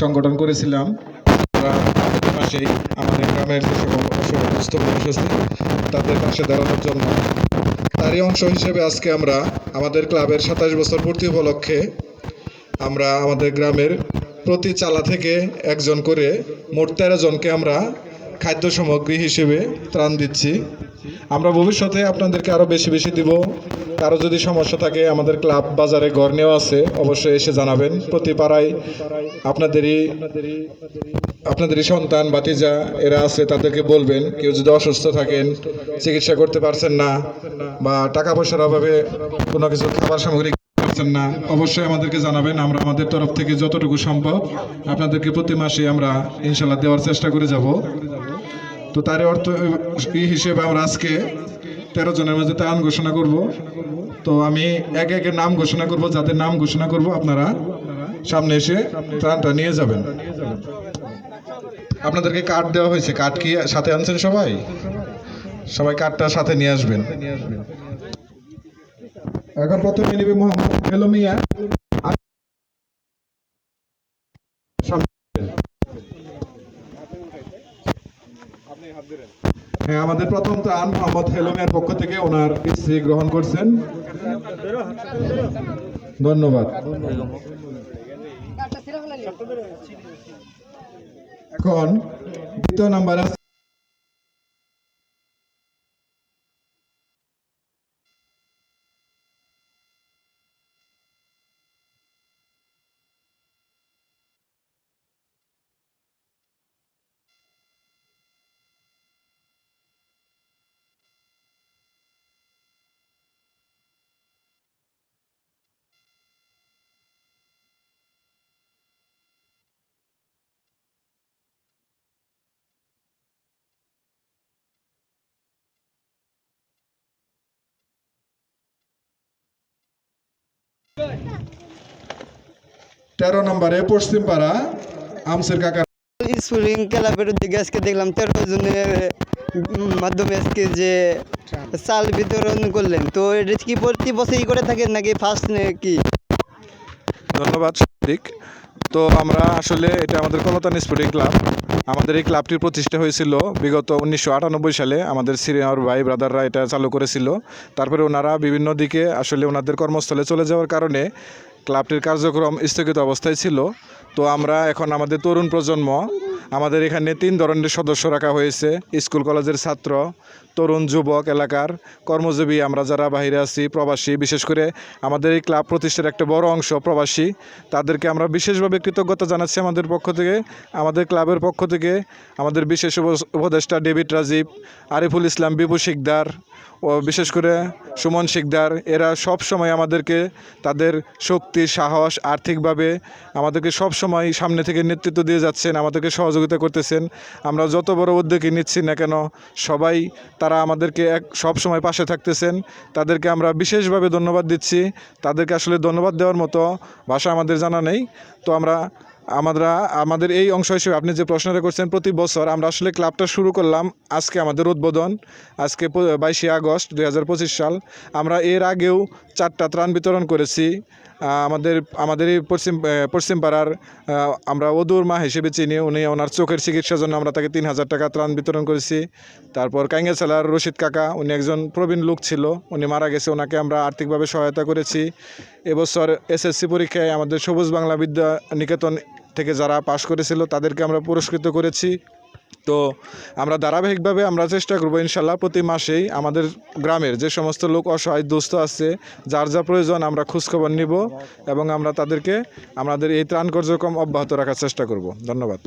সংগঠন করেছিলাম। আমরা আমাদের গ্রামের যে সকল অসুস্থ মানুষ আছে, তাদের পাশে দাঁড়ানোর জন্য তারই অংশ হিসেবে আজকে আমরা আমাদের ক্লাবের সাতাশ বছর পূর্তি উপলক্ষে আমরা আমাদের গ্রামের প্রতি চালা থেকে একজন করে মোট তেরো জনকে আমরা খাদ্য সামগ্রী হিসেবে ত্রাণ দিচ্ছি। আমরা ভবিষ্যতে আপনাদেরকে আরও বেশি বেশি দিব। কারও যদি সমস্যা থাকে, আমাদের ক্লাব বাজারে ঘর নেওয়া আছে, অবশ্যই এসে জানাবেন। প্রতি পাড়ায় আপনাদেরই আপনাদেরই সন্তান বাতিজা এরা আছে, তাদেরকে বলবেন, কেউ যদি অসুস্থ থাকেন, চিকিৎসা করতে পারছেন না, বা টাকা পয়সার অভাবে কোনো কিছু খাবার সামগ্রী পারছেন না, অবশ্যই আমাদেরকে জানাবেন। আমরা আমাদের তরফ থেকে যতটুকু সম্ভব আপনাদেরকে প্রতি মাসে আমরা ইনশাল্লাহ দেওয়ার চেষ্টা করে যাব। তো তার অর্থ এই হিসেবে আমরা আজকে তেরো জনের মাঝে ত্রাণ ঘোষণা করব। তো আমি একে একে নাম ঘোষণা করব, যাদের নাম ঘোষণা করব, আপনারা সামনে এসে ত্রাণটা নিয়ে যাবেন। আপনাদেরকে কার্ড দেওয়া হয়েছে। কার্ড কি সাথে আনছেন সবাই? সবাই কার্ডটা সাথে নিয়ে আসবেন। এখন প্রথমে নিবে মোহাম্মদ হেলো মিয়া। হ্যাঁ আমাদের প্রথম ত্রাণ মোহাম্মদ হেলুমের পক্ষ থেকে ওনার স্ত্রী গ্রহণ করছেন। ধন্যবাদ। এখন দ্বিতীয় নাম্বার তেরো নম্বরে পশ্চিম পাড়া আমসের কাকা। স্কুলিং ক্লাবের দিকে আজকে দেখলাম তেরো জনের মাধ্যমে আজকে যে চাল বিতরণ করলেন। তো এটা কি প্রতি বছরই করে থাকেন নাকি ফার্স্ট কি? ধন্যবাদ সাদিক তো আমরা আসলে এটা আমাদের কলতান স্পোর্টিং ক্লাব। আমাদের এই ক্লাবটির প্রতিষ্ঠা হয়েছিল বিগত উনিশশো আটানব্বই সালে। আমাদের সিনিয়র ভাই ব্রাদাররা এটা চালু করেছিল। তারপরে ওনারা বিভিন্ন দিকে আসলে ওনাদের কর্মস্থলে চলে যাওয়ার কারণে ক্লাবটির কার্যক্রম স্থগিত অবস্থায় ছিল। তো আমরা এখন আমাদের তরুণ প্রজন্ম আমাদের এখানে তিন ধরনের সদস্য রাখা হয়েছে। স্কুল কলেজের ছাত্র, তরুণ, যুবক, এলাকার কর্মজীবী, আমরা যারা বাইরে আছি, প্রবাসী, বিশেষ করে আমাদের এই ক্লাব প্রতিষ্ঠার একটা বড় অংশ প্রবাসী, তাদেরকে আমরা বিশেষভাবে কৃতজ্ঞতা জানাচ্ছি আমাদের পক্ষ থেকে, আমাদের ক্লাবের পক্ষ থেকে। আমাদের বিশেষ উপ- উপদেষ্টা ডেভিড রাজীব, আরিফুল ইসলাম, বিপু শিকদার ও বিশেষ করে সুমন শিকদার, এরা সব সময় আমাদেরকে তাদের শক্তি, সাহস, আর্থিকভাবে আমাদেরকে সব সময় সামনে থেকে নেতৃত্ব দিয়ে যাচ্ছেন, আমাদেরকে সহযোগিতা করতেছেন। আমরা যত বড় উদ্যোগী নিচ্ছি না কেন, সবাই তারা আমাদেরকে এক, সব সময় পাশে থাকতেছেন। তাদেরকে আমরা বিশেষভাবে ধন্যবাদ দিচ্ছি। তাদেরকে আসলে ধন্যবাদ দেওয়ার মতো ভাষা আমাদের জানা নেই। তো আমরা আমরা আমাদের এই অংশ হিসেবে আপনি যে প্রশ্নটা করছেন, প্রতি বছর আমরা আসলে ক্লাবটা শুরু করলাম আজকে আমাদের উদ্বোধন, আজকে বাইশে আগস্ট দু হাজার পঁচিশ সাল। আমরা এর আগেও চারটা ত্রাণ বিতরণ করেছি। আমাদের আমাদের এই পশ্চিম পশ্চিম পাড়ার আমরা অদূর মা হিসেবে চিনি। উনি ওনার চোখের চিকিৎসার জন্য আমরা তাকে তিন হাজার টাকা ত্রাণ বিতরণ করেছি। তারপর কাইঙ্গাছালার রশিদ কাকা, উনি একজন প্রবীণ লোক ছিল। উনি মারা গেছে, ওনাকে আমরা আর্থিকভাবে সহায়তা করেছি। এবছর এসএসসি পরীক্ষায় আমাদের সবুজ বাংলা বিদ্যা নিকেতন থেকে যারা পাশ করেছিল, তাদেরকে আমরা পুরস্কৃত করেছি। তো আমরা ধারাবাহিকভাবে আমরা চেষ্টা করব, ইনশাল্লাহ প্রতি মাসেই আমাদের গ্রামের যে সমস্ত লোক অসহায়, দুস্থ আছে, যার যা প্রয়োজন আমরা খোঁজখবর নিব এবং আমরা তাদেরকে আমাদের এই ত্রাণ কার্যক্রম অব্যাহত রাখার চেষ্টা করব। ধন্যবাদ।